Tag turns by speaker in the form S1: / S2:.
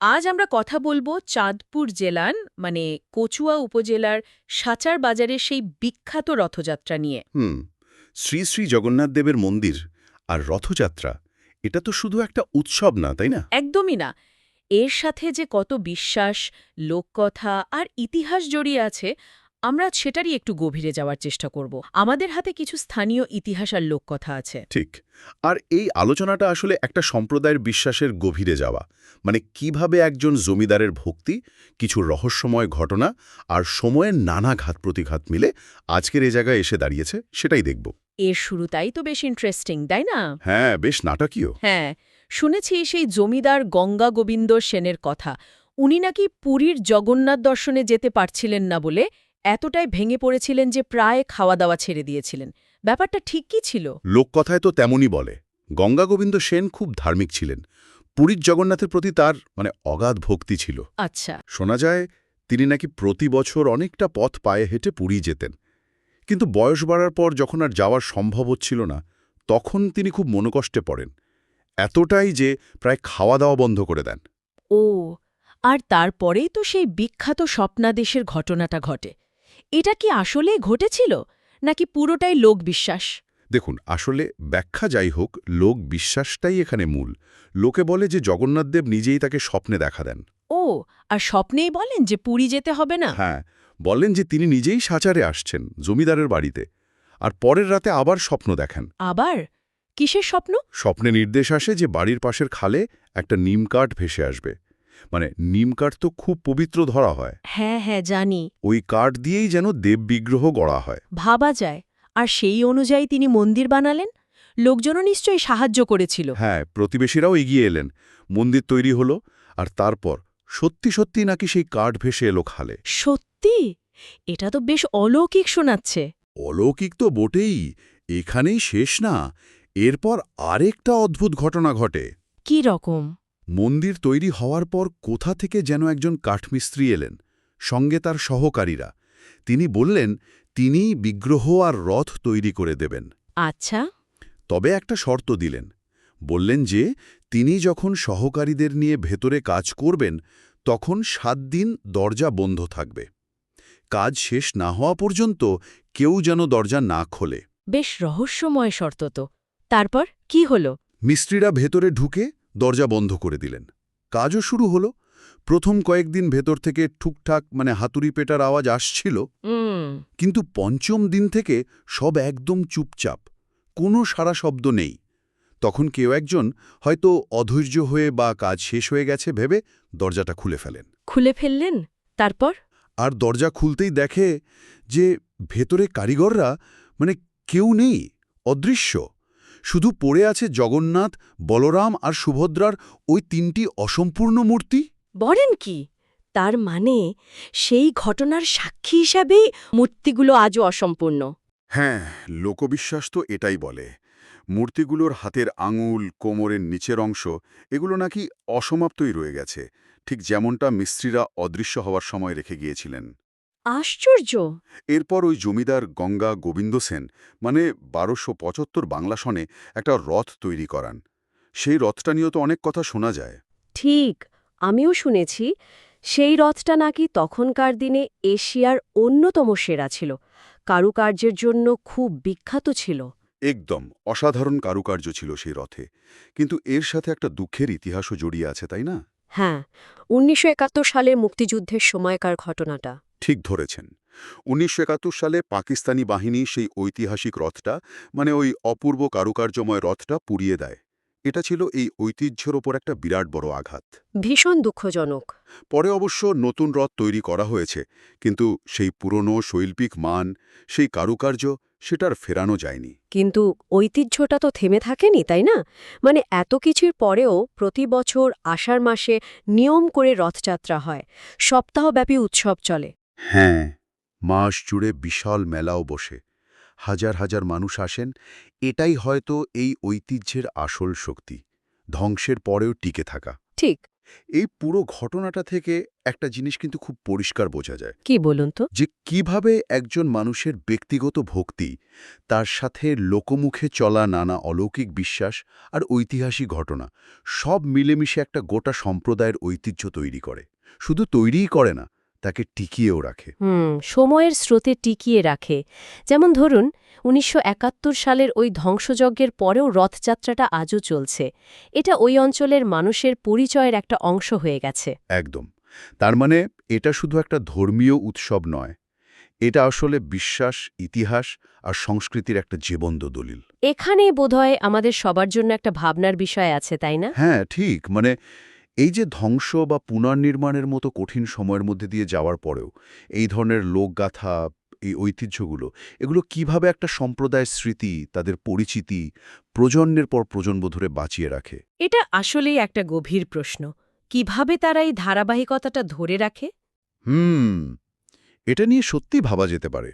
S1: আজ আমরা কথা বলব চাঁদপুর জেলার মানে কচুয়া উপজেলার সাচার বাজারের সেই বিখ্যাত রথযাত্রা নিয়ে।
S2: হুম শ্রী শ্রী জগন্নাথ দেবের মন্দির আর রথযাত্রা এটা তো শুধু একটা উৎসব না তাই না?
S1: একদমই না। এর সাথে যে কত বিশ্বাস লোককথা আর ইতিহাস জড়িয়ে আছে আমরা সেটারই একটু গভীরে যাওয়ার চেষ্টা করব। আমাদের হাতে কিছু স্থানীয় ইতিহাস আর লোককথা আছে।
S2: ঠিক। আর এই আলোচনাটা আসলে একটা সম্প্রদায়ের বিশ্বাসের গভীরে যাওয়া। মানে কীভাবে একজন জমিদারের ভক্তি কিছু রহস্যময় ঘটনা আর সময়ের নানা ঘাত প্রতিঘাত মিলে আজকের এ জায়গায় এসে দাঁড়িয়েছে সেটাই দেখব।
S1: এর শুরুটাই তো বেশ ইন্টারেস্টিং তাই না?
S2: হ্যাঁ বেশ নাটকীয়।
S1: হ্যাঁ শুনেছি সেই জমিদার গঙ্গা গোবিন্দ সেনের কথা। উনি নাকি পুরীর জগন্নাথ দর্শনে যেতে পারছিলেন না বলে এতটাই ভেঙে পড়েছিলেন যে প্রায় খাওয়া দাওয়া ছেড়ে দিয়েছিলেন। ব্যাপারটা ঠিক কি ছিল।
S2: লোককথায় তো তেমনই বলে। গঙ্গা গোবিন্দ সেন খুব ধার্মিক ছিলেন। পুরীর জগন্নাথের প্রতি তার মানে অগাধ ভক্তি ছিল।
S1: আচ্ছা।
S2: শোনা যায় তিনি নাকি প্রতি বছর অনেকটা পথ পায়ে হেঁটে পুরী যেতেন। কিন্তু বয়স বাড়ার পর যখন আর যাওয়ার সম্ভব হচ্ছিল না তখন তিনি খুব মনোকষ্টে পড়েন। এতটাই যে প্রায় খাওয়া দাওয়া বন্ধ করে দেন।
S1: ও আর তারপরেই তো সেই বিখ্যাত স্বপ্নাদেশের ঘটনাটা ঘটে। এটা কি আসলে ঘটেছিল নাকি পুরোটাই লোকবিশ্বাস
S2: দেখুন আসলে ব্যাখ্যা যাই হোক লোক বিশ্বাসটাই এখানে মূল। লোকে বলে যে জগন্নাথদেব নিজেই তাকে স্বপ্নে দেখা দেন।
S1: ও আর স্বপ্নেই বলেন যে পুরী যেতে হবে না?
S2: হ্যাঁ বলেন যে তিনি নিজেই সাচারে আসছেন জমিদারের বাড়িতে আর পরের রাতে আবার স্বপ্ন দেখেন।
S1: আবার? কিসের স্বপ্ন?
S2: স্বপ্নে নির্দেশ আসে যে বাড়ির পাশের খালে একটা নিমকাঠ ভেসে আসবে। মানে নিম কাঠ তো খুব পবিত্র ধরা হয়।
S1: হ্যাঁ হ্যাঁ জানি।
S2: ওই কাঠ দিয়েই যেন দেব বিগ্রহ গড়া হয়।
S1: ভাবা যায়। আর সেই অনুযায়ী তিনি মন্দির বানালেন? লোকজনও নিশ্চয়ই সাহায্য করেছিল।
S2: হ্যাঁ প্রতিবেশীরাও এগিয়ে এলেন। মন্দির তৈরি হলো আর তারপর সত্যি সত্যি নাকি সেই কাঠ ভেসে এলো খালে?
S1: সত্যি? এটা তো বেশ অলৌকিক শোনাচ্ছে।
S2: অলৌকিক তো বটেই এখানেই শেষ না। এরপর আরেকটা অদ্ভুত ঘটনা ঘটে।
S1: কি রকম?
S2: মন্দির তৈরি হওয়ার পর কোথা থেকে যেন একজন কাঠমিস্ত্রি এলেন সঙ্গে তার সহকারীরা। তিনি বললেন তিনিই বিগ্রহ আর রথ তৈরি করে দেবেন।
S1: আচ্ছা।
S2: তবে একটা শর্ত দিলেন। বললেন যে তিনি যখন সহকারীদের নিয়ে ভেতরে কাজ করবেন তখন সাত দিন দরজা বন্ধ থাকবে। কাজ শেষ না হওয়া পর্যন্ত কেউ যেন দরজা না খোলে।
S1: বেশ রহস্যময় শর্ত তো। তারপর কি হল?
S2: মিস্ত্রিরা ভেতরে ঢুকে দরজা বন্ধ করে দিলেন। কাজও শুরু হলো। প্রথম কয়েকদিন ভেতর থেকে ঠুকঠাক মানে হাতুড়ি পেটার আওয়াজ আসছিল। কিন্তু পঞ্চম দিন থেকে সব একদম চুপচাপ। কোনো সারা শব্দ নেই। তখন কেউ একজন হয়তো অধৈর্য হয়ে বা কাজ শেষ হয়ে গেছে ভেবে দরজাটা খুলে ফেলেন।
S1: খুলে ফেললেন? তারপর?
S2: আর দরজা খুলতেই দেখে যে ভেতরে কারিগররা মানে কেউ নেই অদৃশ্য। শুধু পড়ে আছে জগন্নাথ বলরাম আর সুভদ্রার ওই তিনটি অসম্পূর্ণ মূর্তি?
S1: বলেন কি? তার মানে সেই ঘটনার সাক্ষী হিসাবেই মূর্তিগুলো আজও অসম্পূর্ণ।
S2: হ্যাঁ লোকবিশ্বাস তো এটাই বলে। মূর্তিগুলোর হাতের আঙুল কোমরের নিচের অংশ এগুলো নাকি অসমাপ্তই রয়ে গেছে। ঠিক যেমনটা মিস্ত্রিরা অদৃশ্য হওয়ার সময় রেখে গিয়েছিলেন।
S1: আশ্চর্য।
S2: এরপর ওই জমিদার গঙ্গা গোবিন্দ সেন মানে বারোশো পঁচাত্তর বাংলা সনে একটা রথ তৈরি করান। সেই রথটা নিয়েও তো অনেক কথা শোনা যায়।
S1: ঠিক আমিও শুনেছি সেই রথটা নাকি তখনকার দিনে এশিয়ার অন্যতম সেরা ছিল কারুকার্যের জন্য খুব বিখ্যাত ছিল।
S2: একদম অসাধারণ কারুকার্য ছিল সেই রথে। কিন্তু এর সাথে একটা দুঃখের ইতিহাসও জড়িয়ে আছে তাই না?
S1: হ্যাঁ উনিশশো একাত্তর সালে মুক্তিযুদ্ধের সময়কার ঘটনাটা।
S2: ঠিক ধরেছেন। উনিশশো একাত্তর সালে পাকিস্তানি বাহিনী সেই ঐতিহাসিক রথটা মানে ওই অপূর্ব কারুকার্যময় রথটা পুড়িয়ে দেয়। এটা ছিল এই ঐতিহ্যের ওপর একটা বিরাট বড় আঘাত।
S1: ভীষণ দুঃখজনক।
S2: পরে অবশ্য নতুন রথ তৈরি করা হয়েছে কিন্তু সেই পুরনো শৈল্পিক মান সেই কারুকার্য সেটার ফেরানো যায়নি।
S1: কিন্তু ঐতিহ্যটা তো থেমে থাকেনি তাই না? মানে এত কিছুর পরেও প্রতি বছর আষাঢ় মাসে নিয়ম করে রথযাত্রা হয়। সপ্তাহব্যাপী উৎসব চলে।
S2: হ্যাঁ মাস জুড়ে বিশাল মেলাও বসে। হাজার হাজার মানুষ আসেন এটাই হয়তো এই ঐতিহ্যের আসল শক্তি ধ্বংসের পরেও টিকে থাকা।
S1: ঠিক।
S2: এই পুরো ঘটনাটা থেকে একটা জিনিস কিন্তু খুব পরিষ্কার বোঝা যায়।
S1: কি বলুন তো?
S2: যে কীভাবে একজন মানুষের ব্যক্তিগত ভক্তি তার সাথে লোকমুখে চলা নানা অলৌকিক বিশ্বাস আর ঐতিহাসিক ঘটনা সব মিলেমিশে একটা গোটা সম্প্রদায়ের ঐতিহ্য তৈরি করে। শুধু তৈরিই করে না তাকে টিকিয়েও রাখে।
S3: হুম সময়ের স্রোতে টিকিয়ে রাখে। যেমন ধরুন উনিশশো একাত্তর সালের ওই ধ্বংসযজ্ঞের পরেও রথযাত্রাটা আজও চলছে। এটা ওই অঞ্চলের মানুষের পরিচয়ের একটা অংশ হয়ে গেছে।
S2: একদম। তার মানে এটা শুধু একটা ধর্মীয় উৎসব নয় এটা আসলে বিশ্বাস ইতিহাস আর সংস্কৃতির একটা জীবন্ত দলিল।
S3: এখানেই বোধহয় আমাদের সবার জন্য একটা ভাবনার বিষয় আছে তাই না?
S2: হ্যাঁ ঠিক। মানে এই যে ধ্বংস বা পুনর্নির্মাণের মতো কঠিন সময়ের মধ্যে দিয়ে যাওয়ার পরেও এই ধরনের লোকগাথা এই ঐতিহ্যগুলো এগুলো কীভাবে একটা সম্প্রদায়ের স্মৃতি তাদের পরিচিতি প্রজন্মের পর প্রজন্ম ধরে বাঁচিয়ে রাখে?
S1: এটা আসলেই একটা গভীর প্রশ্ন। কীভাবে তারা এই ধারাবাহিকতাটা ধরে রাখে?
S2: হুম এটা নিয়ে সত্যি ভাবা যেতে পারে।